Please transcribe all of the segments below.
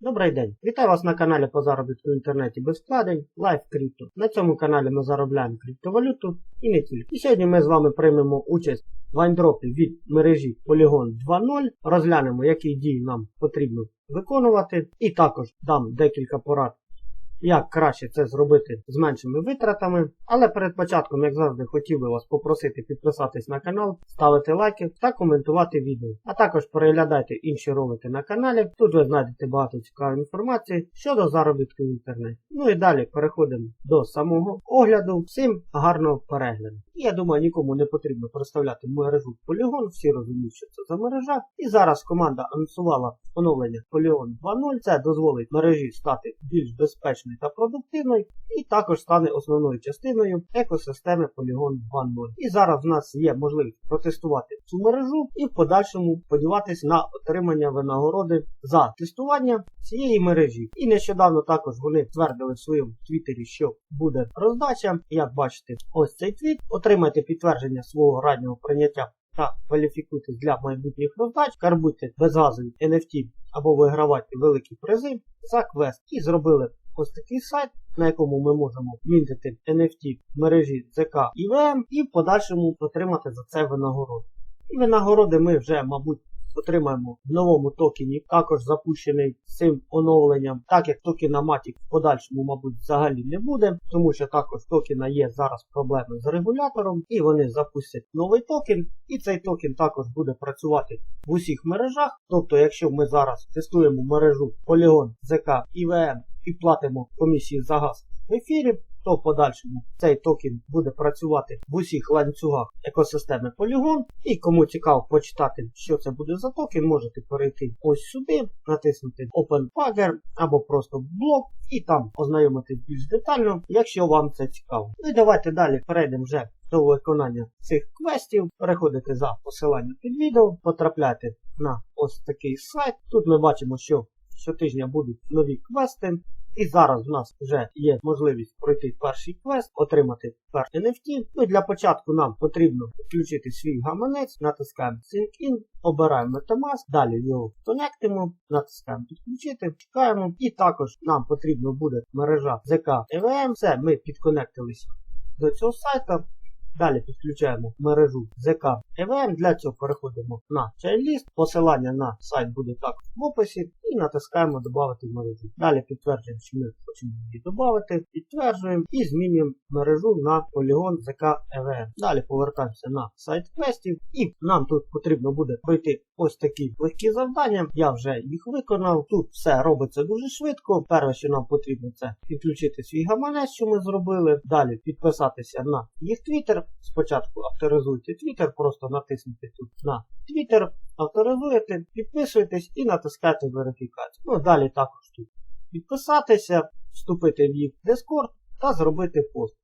Добрий день! Вітаю вас на каналі по заробітку в інтернеті без вкладень Live Crypto. На цьому каналі ми заробляємо криптовалюту і не тільки. І сьогодні ми з вами приймемо участь в айндропі від мережі Polygon 2.0. Розглянемо, які дії нам потрібно виконувати. І також дам декілька порад як краще це зробити з меншими витратами. Але перед початком, як завжди, хотів би вас попросити підписатись на канал, ставити лайки та коментувати відео. А також переглядайте інші ролики на каналі. Тут ви знайдете багато цікавої інформації щодо заробітку в інтернеті. Ну і далі переходимо до самого огляду. Всім гарного перегляду. Я думаю, нікому не потрібно представляти мережу Polygon, всі розуміють, що це за мережа. І зараз команда анонсувала оновлення Polygon 2.0. Це дозволить мережі стати більш безпечною та продуктивною, і також стане основною частиною екосистеми Polygon 2.0. І зараз в нас є можливість протестувати цю мережу і в подальшому сподіватися на отримання винагороди за тестування цієї мережі. І нещодавно також вони твердили в своєму твіттері, що буде роздача. Як бачите, ось цей твіт. Отримайте підтвердження свого раннього прийняття та кваліфікуйтесь для майбутніх роздач, карбуйте безгазові NFT або вигравайте великі призи за квест. І зробили ось такий сайт, на якому ми можемо мінтити NFT в мережі ЗК і ВМ, і в подальшому отримати за це винагороду. І винагороди ми вже, мабуть, отримаємо в новому токені, також запущений цим оновленням, так як токена Matic в подальшому, мабуть, взагалі не буде, тому що також токена є зараз проблеми з регулятором, і вони запустять новий токен, і цей токен також буде працювати в усіх мережах. Тобто, якщо ми зараз тестуємо мережу Polygon, ZK, IVM і платимо комісії за газ в ефірі, то в подальшому цей токен буде працювати в усіх ланцюгах екосистеми Polygon. І кому цікаво почитати, що це буде за токен, можете перейти ось сюди, натиснути Open або просто блок і там ознайомитись більш детально, якщо вам це цікаво. Ну і давайте далі перейдемо вже до виконання цих квестів. Переходите за посиланням під відео, потрапляйте на ось такий сайт. Тут ми бачимо, що щотижня будуть нові квести. І зараз в нас вже є можливість пройти перший квест, отримати перший NFT. Ну для початку нам потрібно включити свій гаманець, натискаємо Sync In, обираємо Metamask, далі його конектимо, натискаємо підключити, чекаємо. І також нам потрібно буде мережа ZK EVM. Це ми підконектились до цього сайта. Далі підключаємо мережу ZK EVM. Для цього переходимо на чайліст. Посилання на сайт буде також в описі. І натискаємо Додати мережу. Далі підтверджуємо, що ми хочемо її додати. Підтверджуємо і змінюємо мережу на Polygon ZK EVM. Далі повертаємося на сайт квестів. І нам тут потрібно буде пройти ось такі легкі завдання. Я вже їх виконав. Тут все робиться дуже швидко. Перше, що нам потрібно, це підключити свій гаманець, що ми зробили. Далі підписатися на їх Twitter. Спочатку авторизуйте Twitter, просто натиснути тут на Twitter, авторизуєте, підписуєтесь і натискаєте верифікацію. Ну, далі також тут підписатися, вступити в їх Discord та зробити пост.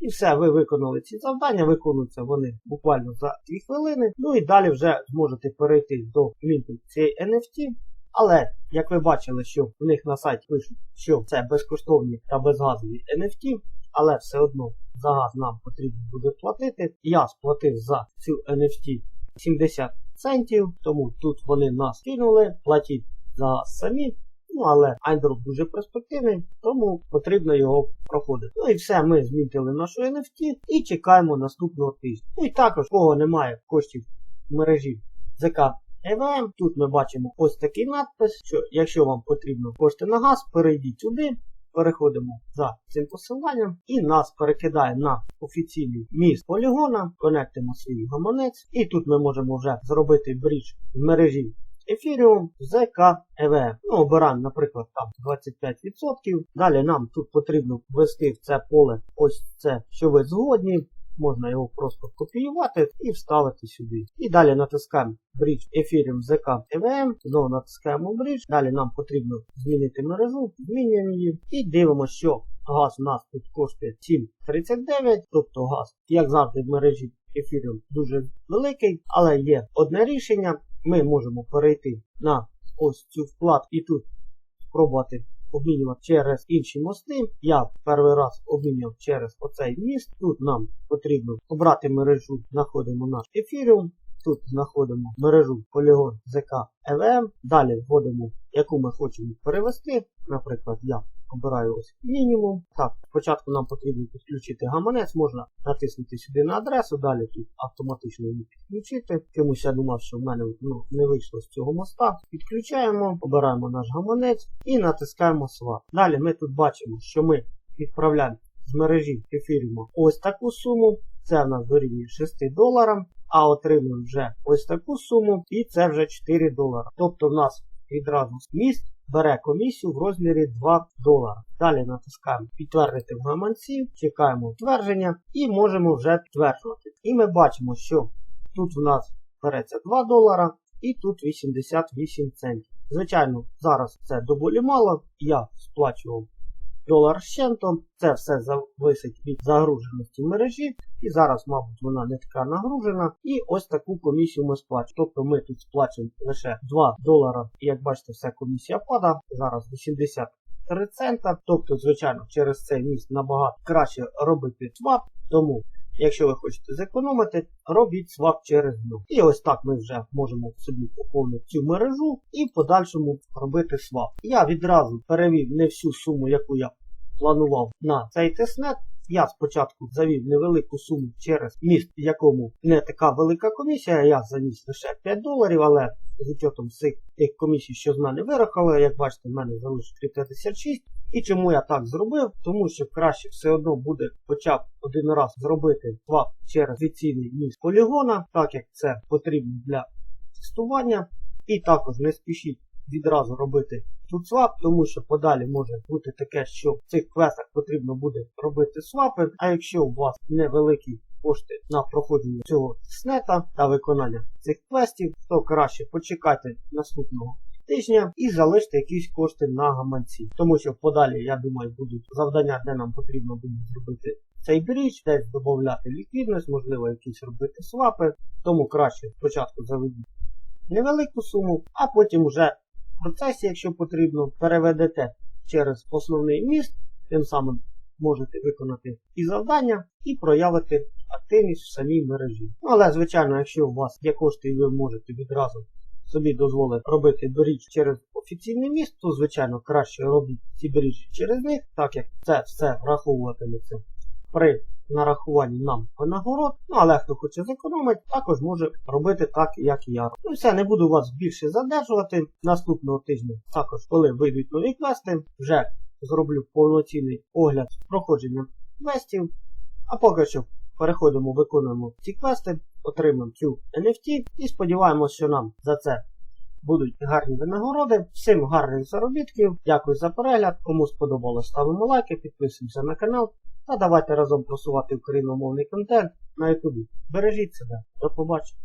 І все, ви виконали ці завдання, виконуються вони буквально за 2 хвилини. Ну і далі вже зможете перейти до мінту цієї NFT. Але, як ви бачили, що в них на сайті пишуть, що це безкоштовні та безгазові NFT, але все одно за газ нам потрібно буде платити. Я сплатив за цю NFT 70 центів, тому тут вони нас кинули, платіть за газ самі. Ну, але айдроп дуже перспективний, тому потрібно його проходити. Ну і все, ми змінили нашу NFT і чекаємо наступного тижня. Ну і також, кого немає коштів в мережі ЗК EVM, тут ми бачимо ось такий надпис, що якщо вам потрібно кошти на газ, перейдіть сюди. Переходимо за цим посиланням і нас перекидає на офіційний міст полігона, конектимо свій гаманець, і тут ми можемо вже зробити брідж в мережі Ethereum, ZKEV. Ну, обираємо, наприклад, там 25%. Далі нам тут потрібно ввести в це поле ось це, що ви згодні. Можна його просто копіювати і вставити сюди. І далі натискаємо Bridge Ethereum ZK EVM. Знову натискаємо Bridge. Далі нам потрібно змінити мережу, змінюємо її і дивимося, що газ у нас тут коштує 7,39, тобто газ, як завжди, в мережі Ethereum дуже великий, але є одне рішення. Ми можемо перейти на ось цю вкладку і тут спробувати обмінювати через інші мости. Я перший раз обміняв через оцей міст. Тут нам потрібно обрати мережу, знаходимо наш ефіріум. Тут знаходимо мережу Polygon ZK LM. Далі вводимо, яку ми хочемо перевести. Наприклад, я обираю ось мінімум. Так, спочатку нам потрібно підключити гаманець, можна натиснути сюди на адресу, далі тут автоматично її підключити. Чомусь я думав, що в мене ну, не вийшло з цього моста. Підключаємо, обираємо наш гаманець і натискаємо Swap. Далі ми тут бачимо, що ми відправляємо з мережі ефіримо ось таку суму. Це в нас дорівнює 6 доларам, а отримуємо вже ось таку суму, і це вже 4 долара. Тобто в нас відразу міст бере комісію в розмірі 2 долара. Далі натискаємо підтвердити в гаманці, чекаємо утвердження і можемо вже підтверджувати. І ми бачимо, що тут в нас береться 2 долара і тут 88 центів. Звичайно, зараз це доволі мало. Я сплачував долар з. Це все зависить від загруженості мережі. І зараз, мабуть, вона не така нагружена. І ось таку комісію ми сплачуємо. Тобто ми тут сплачуємо лише 2 долара. І як бачите, вся комісія пада. Зараз 83 цента. Тобто, звичайно, через цей міст набагато краще робити свап. Тому, якщо ви хочете зекономити, робіть свап через нього. І ось так ми вже можемо собі поповнити цю мережу і в подальшому робити свап. Я відразу перевів не всю суму, яку я планував на цей тестнет. Я спочатку завів невелику суму через міст, якому не така велика комісія. Я заніс лише 5 доларів, але з учетом цих тих комісій, що з мене вирахали, як бачите, в мене залишилось 356. І чому я так зробив? Тому що краще все одно буде хоча б один раз зробити свап через офіційний міст полігона, так як це потрібно для тестування. І також не спішіть відразу робити тут свап, тому що подалі може бути таке, що в цих квестах потрібно буде робити свапи. А якщо у вас невеликі кошти на проходження цього снета та виконання цих квестів, то краще почекайте наступного тижня і залиште якісь кошти на гаманці. Тому що подалі, я думаю, будуть завдання, де нам потрібно буде зробити цей бріч, десь додати ліквідність, можливо, якісь робити свапи. Тому краще спочатку заведіть невелику суму, а потім вже процесі, якщо потрібно, переведете через основний міст, тим самим можете виконати і завдання, і проявити активність в самій мережі. Але, звичайно, якщо у вас є кошти і ви можете відразу собі дозволити робити бріч через офіційний міст, то, звичайно, краще робіть ці бріч через них, так як це все враховуватиметься при нарахуванні нам винагород. Ну, але хто хоче зекономити, також може робити так, як я. Ну все, не буду вас більше задержувати. Наступного тижня, також, коли вийдуть нові квести, вже зроблю повноцінний огляд проходження квестів. А поки що переходимо, виконуємо ці квести, отримаємо цю NFT і сподіваємося, що нам за це будуть гарні винагороди. Всім гарних заробітків. Дякую за перегляд. Кому сподобалось, ставимо лайки, підписуємося на канал. Та давайте разом просувати україномовний контент на ютубі. Бережіть себе. До побачення.